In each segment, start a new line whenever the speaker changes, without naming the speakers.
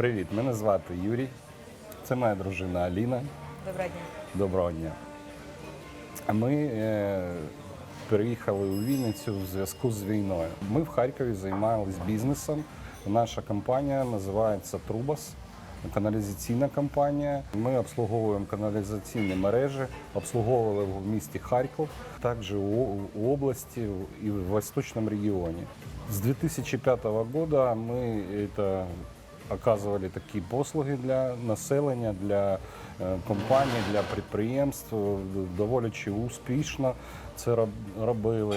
Привіт, мене звати Юрій. Це моя дружина Аліна.
Доброго дня.
Доброго дня. Ми е, переїхали у Вінницю в зв'язку з війною. Ми в Харкові займалися бізнесом. Наша компанія називається Трубас. Каналізаційна компанія. Ми обслуговуємо каналізаційні мережі, обслуговували в місті Харків, також у, області і в Восточному регіоні. З 2005 года ми это, оказували такі послуги для населення, для е, компаній, для підприємств. Доволі чи успішно це роб- робили.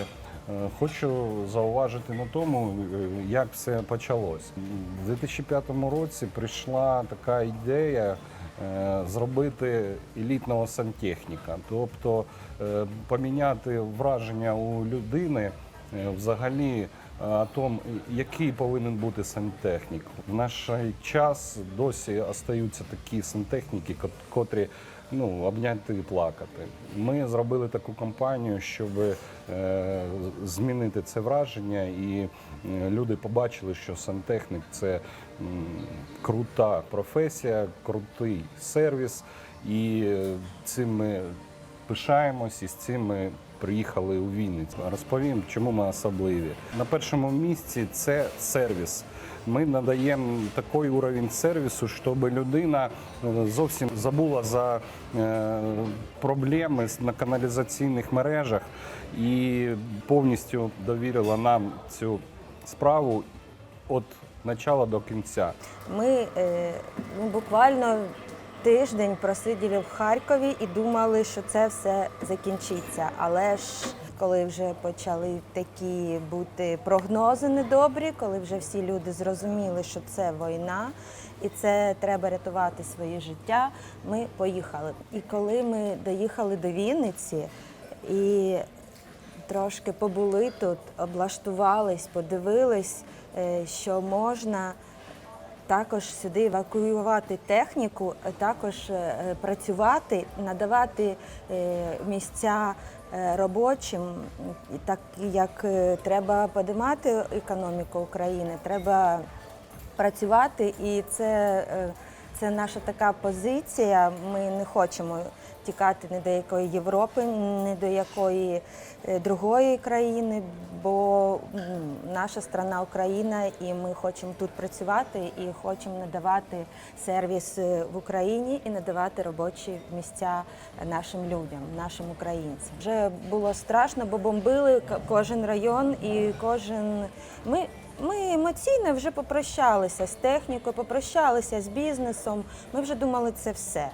Е, Хочу зауважити на тому, е, як все почалось. У 2005 році прийшла така ідея зробити елітного сантехніка, тобто поміняти враження у людини взагалі о тому, який повинен бути сантехнік. В наш час досі остаються такі сантехніки, котрі ну, обняти і плакати. Ми зробили таку кампанію, щоб е, змінити це враження, і е, люди побачили, що сантехнік це м, крута професія, крутий сервіс, і е, цим ми пишаємось і з цим ми приїхали у Вінницю. Розповім, чому ми особливі. На першому місці це сервіс. Ми надаємо такий уровень сервісу, щоб людина е, зовсім забула за е, проблеми на каналізаційних мережах і повністю довірила нам цю справу від початку до кінця.
Ми е, ну, буквально тиждень просиділи в Харкові і думали, що це все закінчиться. Але ж коли вже почали такі бути прогнози недобрі, коли вже всі люди зрозуміли, що це війна і це треба рятувати своє життя, ми поїхали. І коли ми доїхали до Вінниці і трошки побули тут, облаштувались, подивились, е, що можна також сюди евакуювати техніку, е, також е, працювати, надавати е, місця е, робочим, так як е, треба подимати економіку України, треба працювати, і це, е, це наша така позиція. Ми не хочемо тікати ні до якої Європи, ні до якої е, другої країни, бо наша страна Україна, і ми хочемо тут працювати і хочемо надавати сервіс е, в Україні і надавати робочі місця нашим людям, нашим українцям. Вже було страшно, бо бомбили кожен район і кожен. Ми ми емоційно вже попрощалися з технікою, попрощалися з бізнесом. Ми вже думали, це все.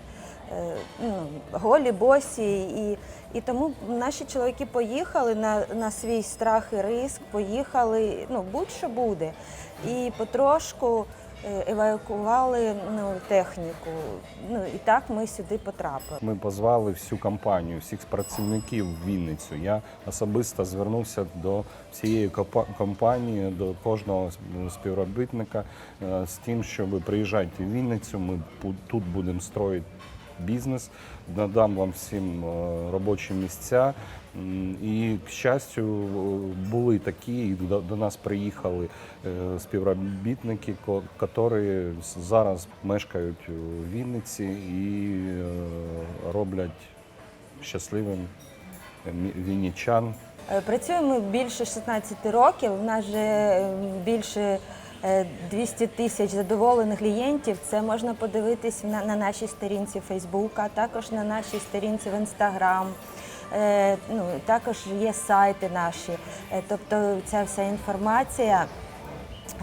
Е, Ну, голі, босі. І, і тому наші чоловіки поїхали на, на свій страх і риск, поїхали, ну, будь-що буде. І потрошку е, евакували ну, техніку. Ну, і так ми сюди потрапили.
Ми позвали всю компанію, всіх працівників в Вінницю. Я особисто звернувся до всієї компа- компанії, до кожного співробітника е, з тим, щоб приїжджайте в Вінницю. Ми тут будемо строїти бізнес, надам вам всім е, робочі місця. І, к щастю, були такі, і до, нас приїхали е, співробітники, які зараз мешкають у Вінниці і е, роблять щасливим вінничан.
Працюємо більше 16 років. У нас вже е, більше 200 тисяч задоволених клієнтів. Це можна подивитись на, на нашій сторінці Facebook, а також на нашій сторінці в Instagram. Е, Ну, також є сайти наші. Е, Тобто ця вся інформація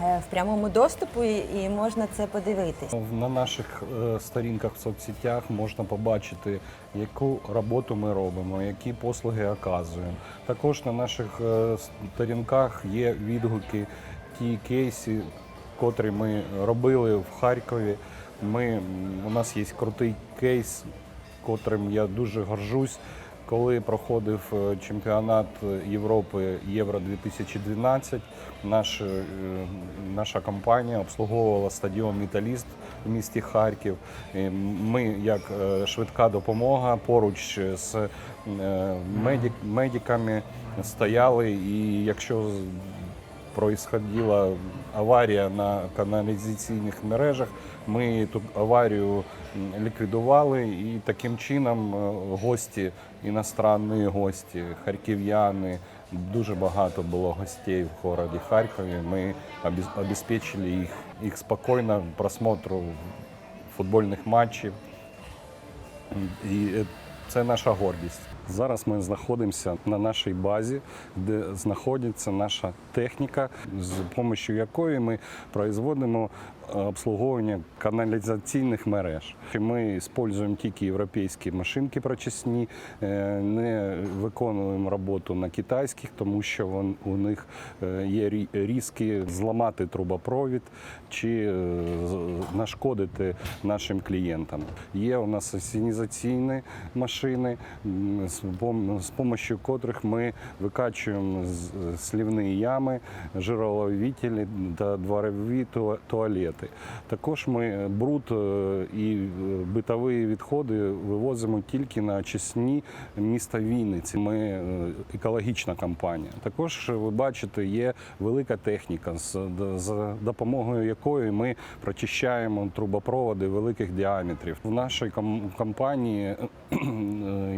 е, в прямому доступу і, можна це подивитись.
На наших е, сторінках в соцсетях можна побачити, яку роботу ми робимо, які послуги оказуємо. Також на наших е, сторінках є відгуки, ті кейси, котрі ми робили в Харкові. Ми, у нас є крутий кейс, котрим я дуже горжусь. Коли проходив е, чемпіонат Європи Євро 2012, наш, е, наша компанія обслуговувала стадіон Металіст в місті Харків. Ми, як е, швидка допомога, поруч з медик- медиками стояли. І якщо происходила аварія на каналізаційних мережах. Ми ту аварію ліквідували і таким чином е, гості, іностранні гості, харків'яни, дуже багато було гостей в городі Харкові. Ми обез- обезпечили їх, їх спокійно просмотру футбольних матчів. І е, це наша гордість. Зараз ми знаходимося на нашій базі, де знаходиться наша техніка, з допомогою якої ми производимо е, обслуговування каналізаційних мереж. Ми використовуємо тільки європейські машинки прочисні, е, не виконуємо роботу на китайських, тому що у них е, є рі- ризики зламати трубопровід чи нашкодити нашим клієнтам. Є у нас асенізаційні машини, з пом- допомогою котрих ми викачуємо з слівні ями, жироловителі та дворові туалети. Також ми бруд е, і е, битові відходи вивозимо тільки на очисні міста Вінниці. Ми е, екологічна компанія. Також ви бачите, є велика техніка, за допомогою якої ми прочищаємо трубопроводи великих діаметрів. В нашій ком- компанії е,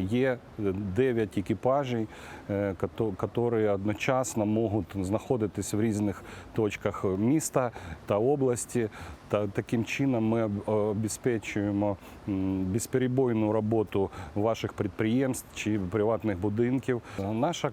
є 9 екіпажів, які одночасно можуть знаходитися в різних точках міста та області. Та таким чином ми об- обезпечуємо безперебойну роботу ваших підприємств чи приватних будинків. Наша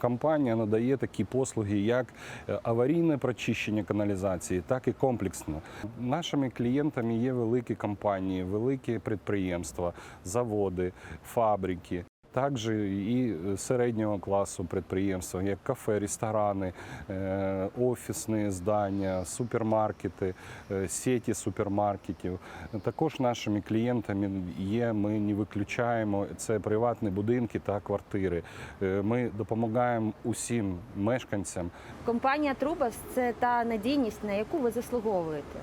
компанія надає такі послуги, як е, аварійне прочищення каналізації, так і комплексне. Нашими клієнтами є великі компанії, великі підприємства, заводи, фабрики. Також і середнього класу підприємства, як кафе, ресторани, е, офісні здання, супермаркети, е, сеті супермаркетів. Також нашими клієнтами є, ми не виключаємо це приватні будинки та квартири. Е, Ми допомагаємо усім мешканцям
Компанія Трубас це та надійність, на яку ви заслуговуєте.